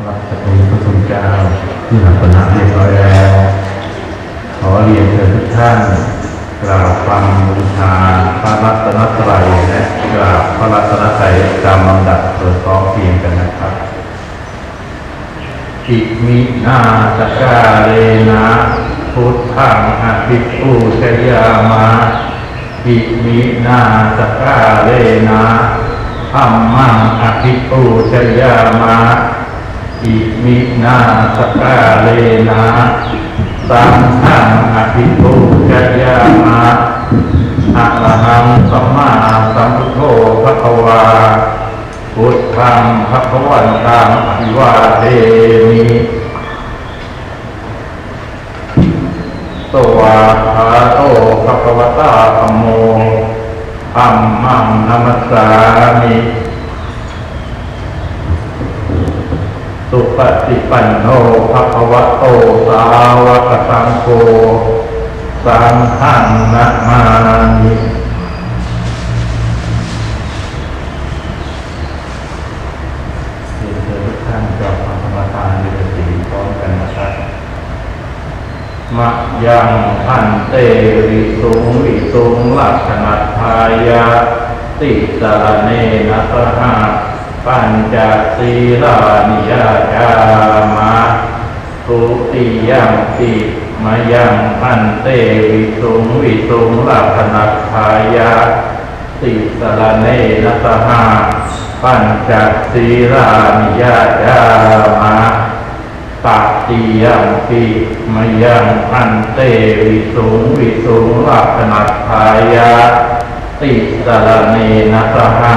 รับสกุลพระคุณเจ้าที่หลังปนับเรียบร้อยแล้ว ขอเรียนเชิญทุกท่านกราบฟังบูชาพระรัตนตรัยและกราบพระรัตนตรัยตามลำดับโดยพร้อมเพียงกันนะครับอิมินาสกาเลนะพุทธังอภิปูชยามะอิมินาสกาเลนะธรรมังอภิปูชยามะ อิมินาสกาเลนะสังฆังอภิปูชยามะอะระหังสัมมาสัมพุทโธพระควาพุทธังพระควันตังอภิวาเทมิสวาคาโตภะคะวตาธัมโมธัมมังนัมสสามิ สุปฏิปันโนภะคะวะโตสาวกสังโฆสังฆังนะมามิเรียนเชิญทุกท่านจอบธรรมทานในสีพร้อมกันนะครับมะยังพันเตวิสุงวิสุงลักขณัทายาติสารเนนะสหะ ปัญจศีลานิยาจามะทุติยังติมยังพันเตวิสุงวิสุงลักขายาติสรเนนะสหาปัญจศีรานิยาจามะตัติยังปิมยังพันเตวิสุงวิสุงลักขายาติสรเนนะสหา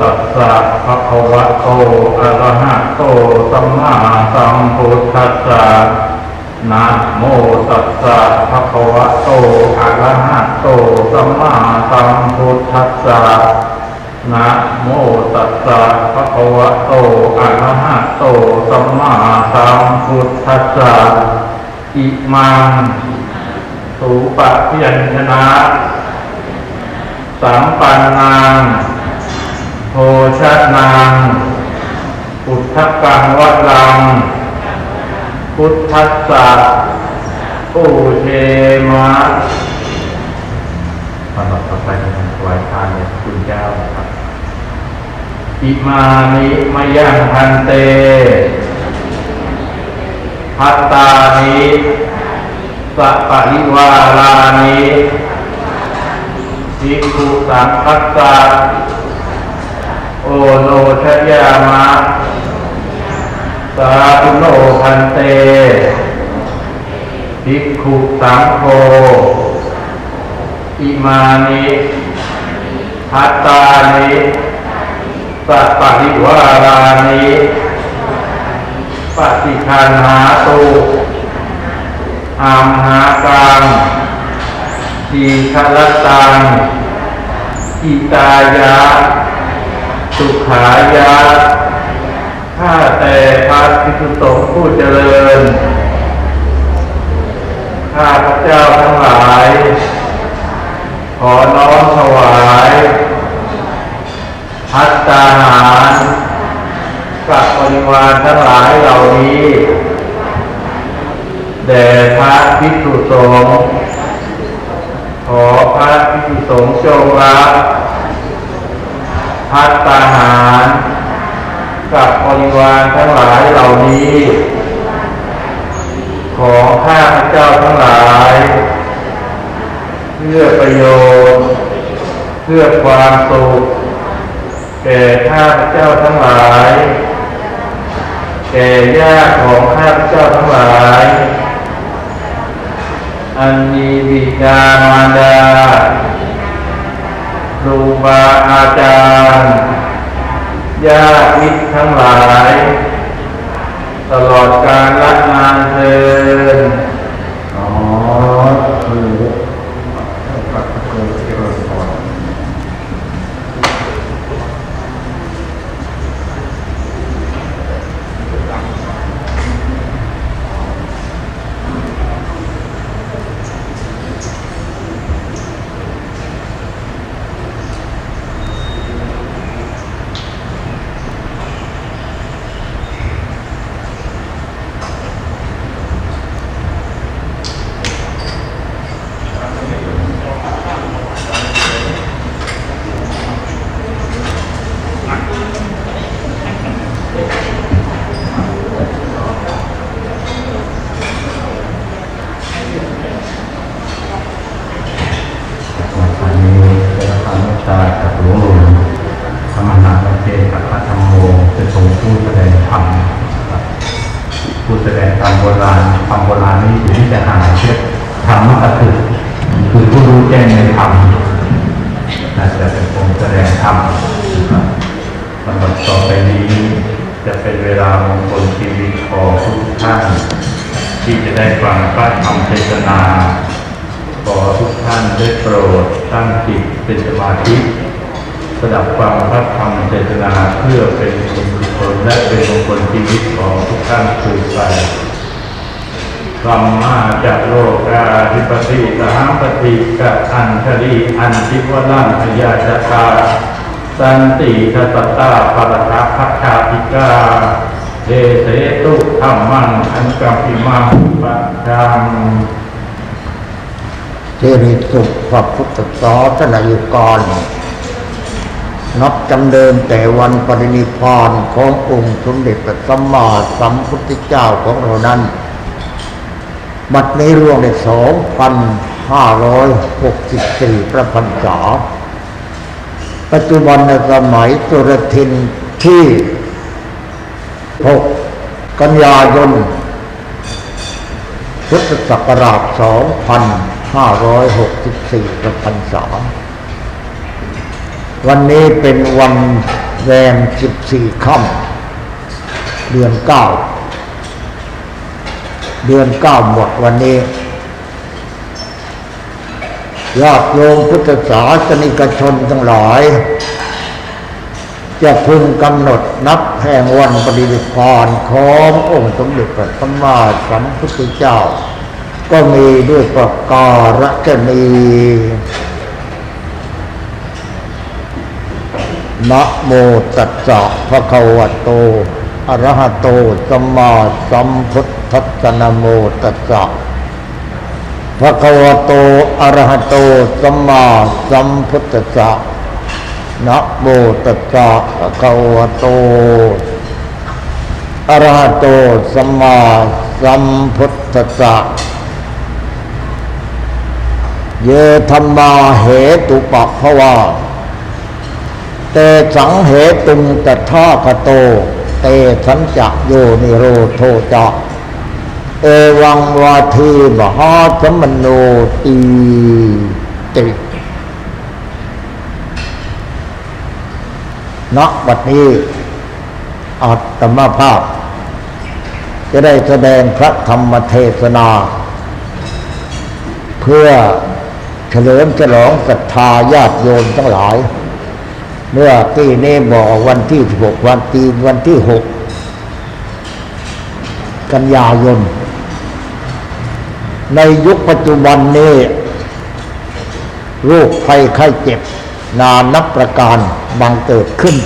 ตัสสะภะคะวะโตอะระหะโตสัมมาสัมพุทธัสสะนะโมตัสสะภะคะวะโตอะระหะโตสัมมาสัมพุทธัสสะนะโมตัสสะภะคะวะโตอะระหะโตสัมมาสัมพุทธัสสะอิมังสุปะพยัญชนะ สัมปันนาง โภชนางพุทธกังวัดลัง พุทธัสสะปูเทมะตอนต่อไปเป็นการถวายทานแด่คุณเจ้าครับอิมานิมยังพันเต พัตตานิสัปริวารานิภิกุสังคัสสะ โอโนชยามะ สาธุโนพันเตภิกขุสังโฆอิมานิพัตตานิสัปปิวารานิปฏิคันหาตุอามหากังทีฆลตังอิตายะ สุขายะข้าแต่พระภิกษุสงฆ์ผู้เจริญ ข้าพระเจ้าทั้งหลาย ขอน้อมถวาย พัตตาหารกับบริวารทั้งหลายเหล่านี้แด่พระภิกษุสงฆ์ขอพระภิกษุสงฆ์จงรับ พัตตาหาร กับบริวารทั้งหลายเหล่านี้ ของข้าพระเจ้าทั้งหลาย เพื่อประโยชน์ เพื่อความสุขแก่ข้าพเจ้าทั้งหลาย แก่ญาติของข้าพเจ้าทั้งหลาย อันมีบิดามารดา ครูบาอาจารย์ญาติมิตรทั้งหลาย ตลอดการละนานเทินอ๋อคือพระพุทธเจ้าก่อน วันนี้เป็นธรรมชาติกับหลวงหลวงธรรมนาประเทศกับพระธรรมโมจะทรงผู้แสดงธรรมนะครับผู้แสดงธรรมโบราณธรรมโบราณนี้อยู่ที่จะหายเชื่อธรรมะคือคือผู้รู้แจ้งในธรรมน่าจะเป็นองค์แสดงธรรมนะครับลำดับต่อไปนี้จะเป็นเวลามงคลชีวิตของทุกท่าน ที่จะได้ฟังพระธรรมเทศนา ขอทุกท่านได้โปรดตั้งจิตเป็นสมาธิสดับฟังพระธรรมเทศนาเพื่อเป็นบุญกุศลและเป็นมงคลชีวิตของทุกท่านคืนไปธรรมาจากโลกาธิปติสหปฏิกับอันชลีอันทิวรังพยาชตาสันติทัตตาปรทัพพัชชาติกา เทเสตุธรรมังอันกัมปิมังปัจจังเจริญสุขพระพุทธศาสนายุกรนับจำเดิมแต่วันปรินิพานขององค์สมเด็จพระสัมมาสัมพุทธเจ้าของเรานั้น บัดนี้ร่วงได้สองพันห้าร้อยหกสิบสี่ประพันษาปัจจุบันในสมัยตุรทินที่ หกกันยายน พุทธศักราช 2564ประพันษาวันนี้เป็นวันแรม 14 ค่ำเดือน 9 เดือน 9 หมดวันนี้ญาติโยมพุทธศาสนิกชนทั้งหลาย จะพึงกำหนดนับแห่งวันปฏิบัติพรขององค์สมเด็จพระสัมมาสัมพุทธเจ้า ก็มีด้วยประการฉนีนะโมตัสสะภะคะวะโตอะระหะโตสัมมาสัมพุทธัสสะนะโมตัสสะภะคะวะโตอะระหะโตสัมมาสัมพุทธัสสะ นะโมตัสสะภะคะวะโตอะระหะโตสัมมาสัมพุทธัสสะเยธรรมาเหตุปะภวาเตสังเหตุงตถาคโต เตสัญจะโยนิโรโทจะเอวังวาทีมหาสมโนตีติ ณบัดนี้อาตมาภาพ จะได้แสดงพระธรรมเทศนา เพื่อเฉลิมฉลองศรัทธาญาติโยมทั้งหลาย เมื่อกี้นี้บอกวันที่หกวันตีวันที่หกกันยายน ในยุคปัจจุบันนี้โรคภัยไข้เจ็บ นานับประการบังเกิดขึ้น